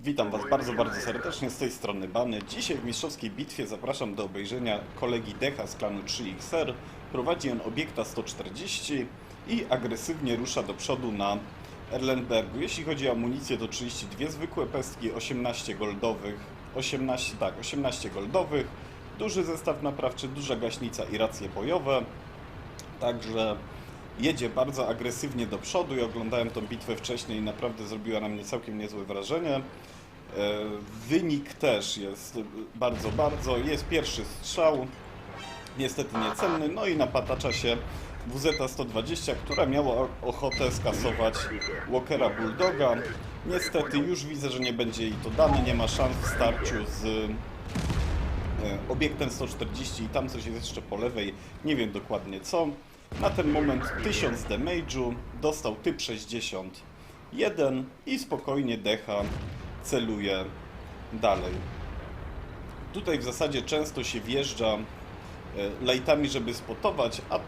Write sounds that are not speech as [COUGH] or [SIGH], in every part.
Witam Was bardzo, bardzo serdecznie z tej strony Bany. Dzisiaj w mistrzowskiej bitwie zapraszam do obejrzenia kolegi Decha z klanu 3XR. Prowadzi on obiekta 140 i agresywnie rusza do przodu na Erlenbergu. Jeśli chodzi o amunicję, to 32 zwykłe pestki, 18 goldowych, 18, tak, 18 goldowych, duży zestaw naprawczy, duża gaśnica i racje bojowe. Także jedzie bardzo agresywnie do przodu i oglądałem tą bitwę wcześniej i naprawdę zrobiła na mnie całkiem niezłe wrażenie. E, Wynik też jest bardzo, bardzo. Jest pierwszy strzał, niestety niecenny. No i napatacza się WZ-120, która miała ochotę skasować Walkera Bulldoga. Niestety już widzę, że nie będzie jej to dane, nie ma szans w starciu z e, obiektem 140 i tam coś jest jeszcze po lewej, nie wiem dokładnie co. Na ten moment 1000 damage'u, dostał typ 61 i spokojnie decha celuje dalej. Tutaj w zasadzie często się wjeżdża e, lajtami, żeby spotować, a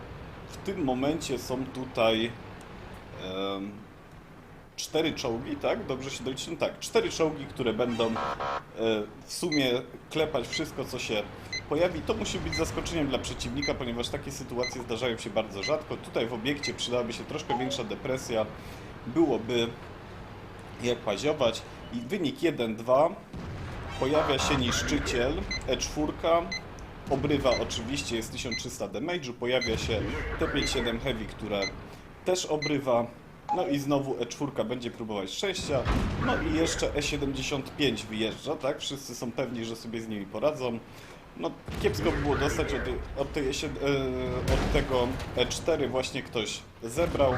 w tym momencie są tutaj cztery czołgi, tak? Dobrze się doliczyłem? Tak, cztery czołgi, które będą e, w sumie klepać wszystko, co się pojawi. To musi być zaskoczeniem dla przeciwnika, ponieważ takie sytuacje zdarzają się bardzo rzadko. Tutaj w obiekcie przydałaby się troszkę większa depresja. Byłoby jak paziować. I wynik 1-2. Pojawia się niszczyciel E4. Obrywa oczywiście, jest 1300 damage'u. Pojawia się T57 Heavy, które też obrywa. No i znowu E4 będzie próbować szczęścia. No i jeszcze E75 wyjeżdża, tak? Wszyscy są pewni, że sobie z nimi poradzą. No kiepsko by było dostać od, od, tej, E7 e, od tego E4 właśnie ktoś zebrał,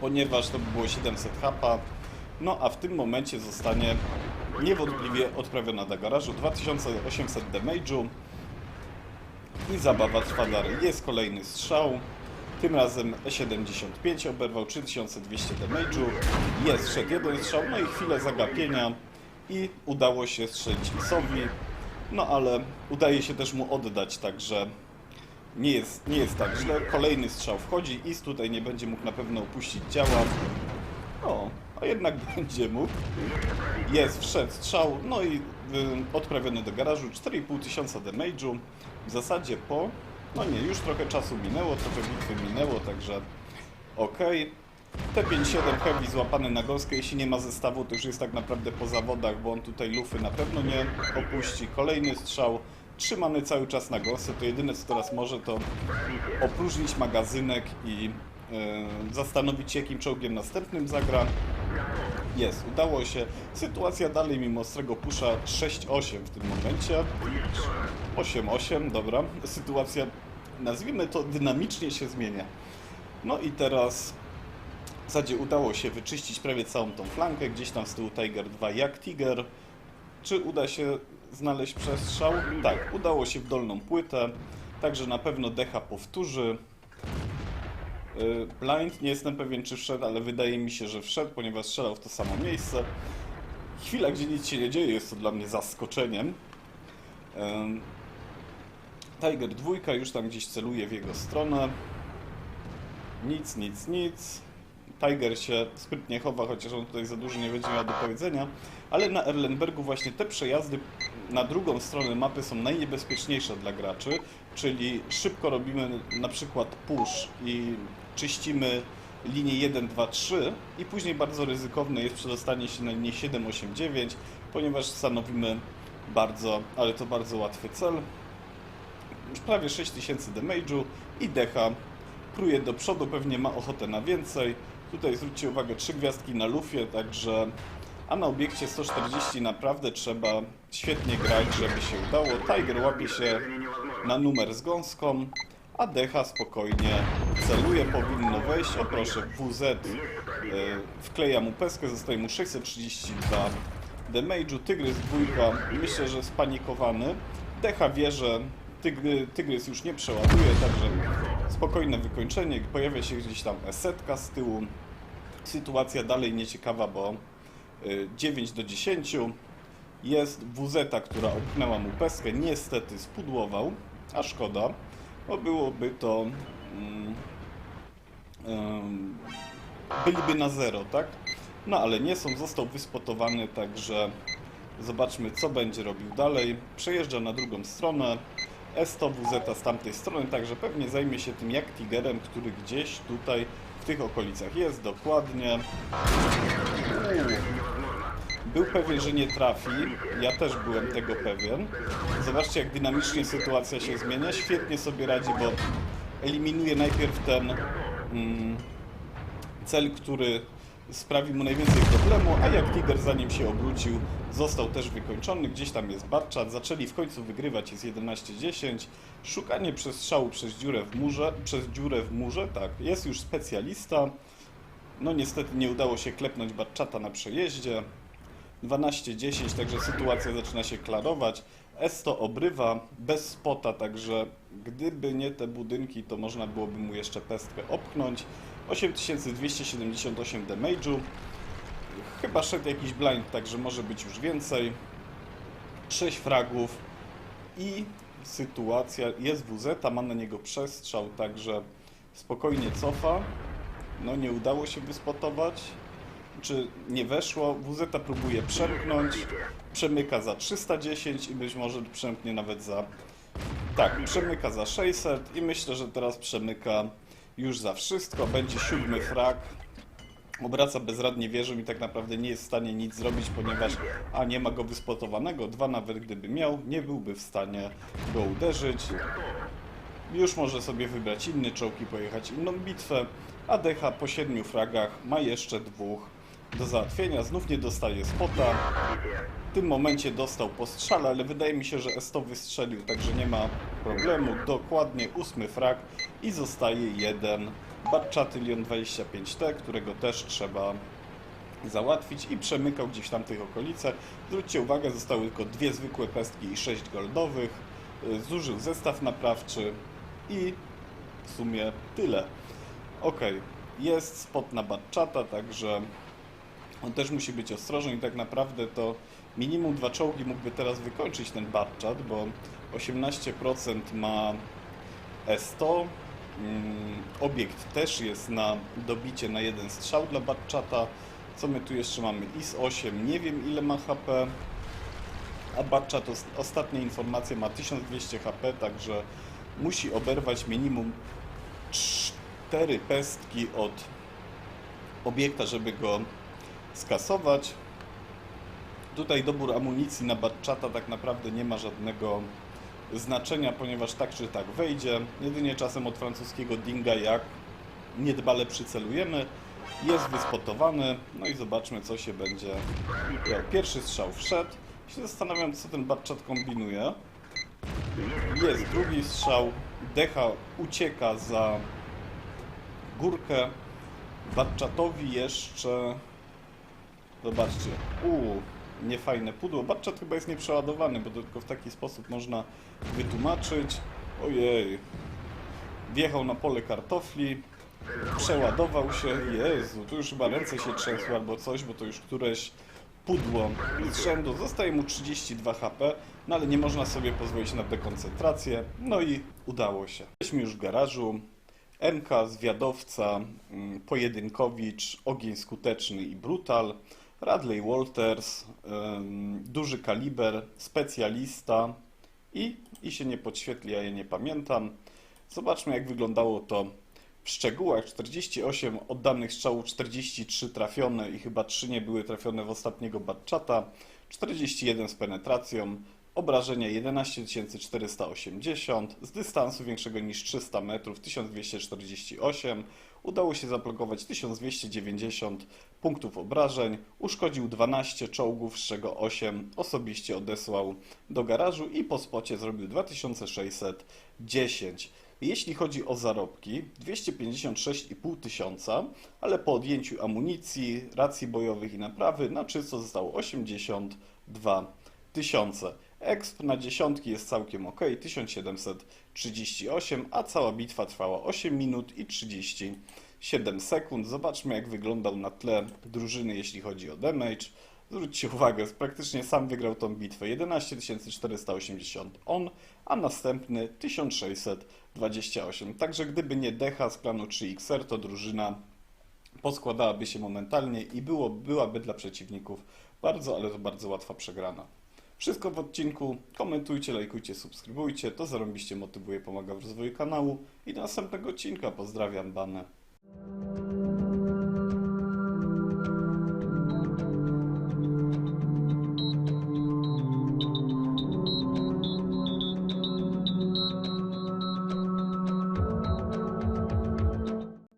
ponieważ to by było 700 hapa. No a w tym momencie zostanie niewątpliwie odprawiona do garażu 2800 damage'u i zabawa trwa dalej. Jest kolejny strzał. Tym razem E75 oberwał 3200 damage'u. Jest wszedł jeden strzał, no i chwilę zagapienia i udało się strzelić Isowi. No ale udaje się też mu oddać, także nie jest, nie jest tak źle. Kolejny strzał wchodzi. Is tutaj nie będzie mógł na pewno opuścić działa. O, a jednak [LAUGHS] będzie mógł. Jest, wszedł strzał, no i y, odprawiony do garażu. 4,5 tysiąca damage'u. W zasadzie po... No nie, już trochę czasu minęło, trochę bitwy minęło, także ok. T57 Heavy złapany na gąskę, jeśli nie ma zestawu, to już jest tak naprawdę po zawodach, bo on tutaj lufy na pewno nie opuści. Kolejny strzał, trzymany cały czas na gąsce, to jedyne co teraz może to opróżnić magazynek i e, zastanowić się jakim czołgiem następnym zagra. Jest, udało się. Sytuacja dalej mimo ostrego pusza 6-8 w tym momencie. 8-8, dobra. Sytuacja, nazwijmy to, dynamicznie się zmienia. No i teraz w zasadzie udało się wyczyścić prawie całą tą flankę. Gdzieś tam z tyłu Tiger 2 jak Tiger. Czy uda się znaleźć przestrzał? Tak, udało się w dolną płytę. Także na pewno Decha powtórzy. Y, Blind, nie jestem pewien czy wszedł, ale wydaje mi się, że wszedł, ponieważ strzelał w to samo miejsce. Chwila, gdzie nic się nie dzieje, jest to dla mnie zaskoczeniem. Ym, Tiger dwójka już tam gdzieś celuje w jego stronę. Nic, nic, nic. Tiger się sprytnie chowa, chociaż on tutaj za dużo nie będzie miał do powiedzenia. Ale na Erlenbergu właśnie te przejazdy na drugą stronę mapy są najniebezpieczniejsze dla graczy, czyli szybko robimy na przykład push i czyścimy linię 1, 2, 3 i później bardzo ryzykowne jest przedostanie się na linię 7, 8, 9, ponieważ stanowimy bardzo, ale to bardzo łatwy cel. Już prawie 6000 damage'u i decha pruje do przodu, pewnie ma ochotę na więcej. Tutaj zwróćcie uwagę, trzy gwiazdki na lufie, także a na obiekcie 140 naprawdę trzeba świetnie grać, żeby się udało. Tiger łapie się na numer z gąską, a Decha spokojnie celuje, powinno wejść. O proszę, WZ y, wkleja mu peskę, zostaje mu 632 damage'u. Tygrys dwójka, myślę, że spanikowany. Decha wie, że tygry, Tygrys już nie przeładuje, także spokojne wykończenie. Pojawia się gdzieś tam esetka z tyłu. Sytuacja dalej nieciekawa, bo y, 9 do 10 jest WZ, która opchnęła mu peskę. Niestety spudłował, a szkoda, bo byłoby to. Ym, byliby na zero, tak? No ale nie są, został wyspotowany, także zobaczmy co będzie robił dalej. Przejeżdża na drugą stronę. S100 WZ z tamtej strony, także pewnie zajmie się tym jak Tigerem, który gdzieś tutaj w tych okolicach jest, dokładnie. Był pewien, że nie trafi. Ja też byłem tego pewien. Zobaczcie, jak dynamicznie sytuacja się zmienia. Świetnie sobie radzi, bo eliminuje najpierw ten mm, cel, który sprawi mu najwięcej problemu, a jak Tiger zanim się obrócił, został też wykończony. Gdzieś tam jest Barczat. Zaczęli w końcu wygrywać, jest 11-10. Szukanie przestrzału przez dziurę w murze, przez dziurę w murze, tak, jest już specjalista. No niestety nie udało się klepnąć Barczata na przejeździe. 12-10, także sytuacja zaczyna się klarować. S100 obrywa bez spota, także gdyby nie te budynki, to można byłoby mu jeszcze pestkę opchnąć. 8278 damage'u. Chyba szedł jakiś blind, także może być już więcej. 6 fragów i sytuacja jest WZ, ma na niego przestrzał, także spokojnie cofa. No nie udało się wyspotować czy nie weszło. WZ próbuje przemknąć, przemyka za 310 i być może przemknie nawet za... Tak, przemyka za 600 i myślę, że teraz przemyka już za wszystko. Będzie siódmy frag. Obraca bezradnie wieżą i tak naprawdę nie jest w stanie nic zrobić, ponieważ a nie ma go wyspotowanego, dwa nawet gdyby miał, nie byłby w stanie go uderzyć. Już może sobie wybrać inny czołg i pojechać inną bitwę, a Decha po siedmiu fragach ma jeszcze dwóch do załatwienia. Znów nie dostaje spota. W tym momencie dostał postrzale, ale wydaje mi się, że S100 wystrzelił, także nie ma problemu. Dokładnie ósmy frag i zostaje jeden Batchatylion 25T, którego też trzeba załatwić i przemykał gdzieś tam tych okolicach. Zwróćcie uwagę, zostały tylko dwie zwykłe pestki i sześć goldowych. Y, Zużył zestaw naprawczy i w sumie tyle. Ok, jest spot na Batchata, także on też musi być ostrożny i tak naprawdę to minimum dwa czołgi mógłby teraz wykończyć ten Batchat, bo 18% ma S100. Mm, Obiekt też jest na dobicie na jeden strzał dla Batchata. Co my tu jeszcze mamy? IS-8, nie wiem ile ma HP. A Batchat, os- ostatnie informacje, ma 1200 HP, także musi oberwać minimum 4 pestki od obiekta, żeby go skasować. Tutaj dobór amunicji na Batchata tak naprawdę nie ma żadnego znaczenia, ponieważ tak czy tak wejdzie. Jedynie czasem od francuskiego Dinga jak niedbale przycelujemy. Jest wyspotowany. No i zobaczmy co się będzie. Jak pierwszy strzał wszedł. Się zastanawiam co ten Batchat kombinuje. Jest drugi strzał. Decha ucieka za górkę. Batchatowi jeszcze Zobaczcie. Uuu, niefajne pudło. Batchat chyba jest nieprzeładowany, bo tylko w taki sposób można wytłumaczyć. Ojej. Wjechał na pole kartofli, przeładował się. Jezu, tu już chyba ręce się trzęsły albo coś, bo to już któreś pudło z rzędu. Zostaje mu 32 HP, no ale nie można sobie pozwolić na dekoncentrację. No i udało się. Jesteśmy już w garażu. MK, zwiadowca, mm, pojedynkowicz, ogień skuteczny i brutal. Radley Walters, duży kaliber, specjalista i, i się nie podświetli, ja je nie pamiętam. Zobaczmy jak wyglądało to w szczegółach. 48 oddanych strzałów, 43 trafione i chyba 3 nie były trafione w ostatniego Batchata. 41 z penetracją, obrażenia 11480 z dystansu większego niż 300 metrów 1248. Udało się zablokować 1290 punktów obrażeń, uszkodził 12 czołgów, z czego 8 osobiście odesłał do garażu i po spocie zrobił 2610. Jeśli chodzi o zarobki, 256,5 tysiąca, ale po odjęciu amunicji, racji bojowych i naprawy na czysto zostało 82 tysiące. Exp na dziesiątki jest całkiem ok, 1738, a cała bitwa trwała 8 minut i 37 sekund. Zobaczmy jak wyglądał na tle drużyny, jeśli chodzi o damage. Zwróćcie uwagę, praktycznie sam wygrał tą bitwę. 11 480 on, a następny 1628. Także gdyby nie Decha z planu 3XR, to drużyna poskładałaby się momentalnie i było, byłaby dla przeciwników bardzo, ale to bardzo łatwa przegrana. Wszystko w odcinku. Komentujcie, lajkujcie, subskrybujcie. To zarąbiście motywuje, pomaga w rozwoju kanału. I do następnego odcinka. Pozdrawiam, Bane.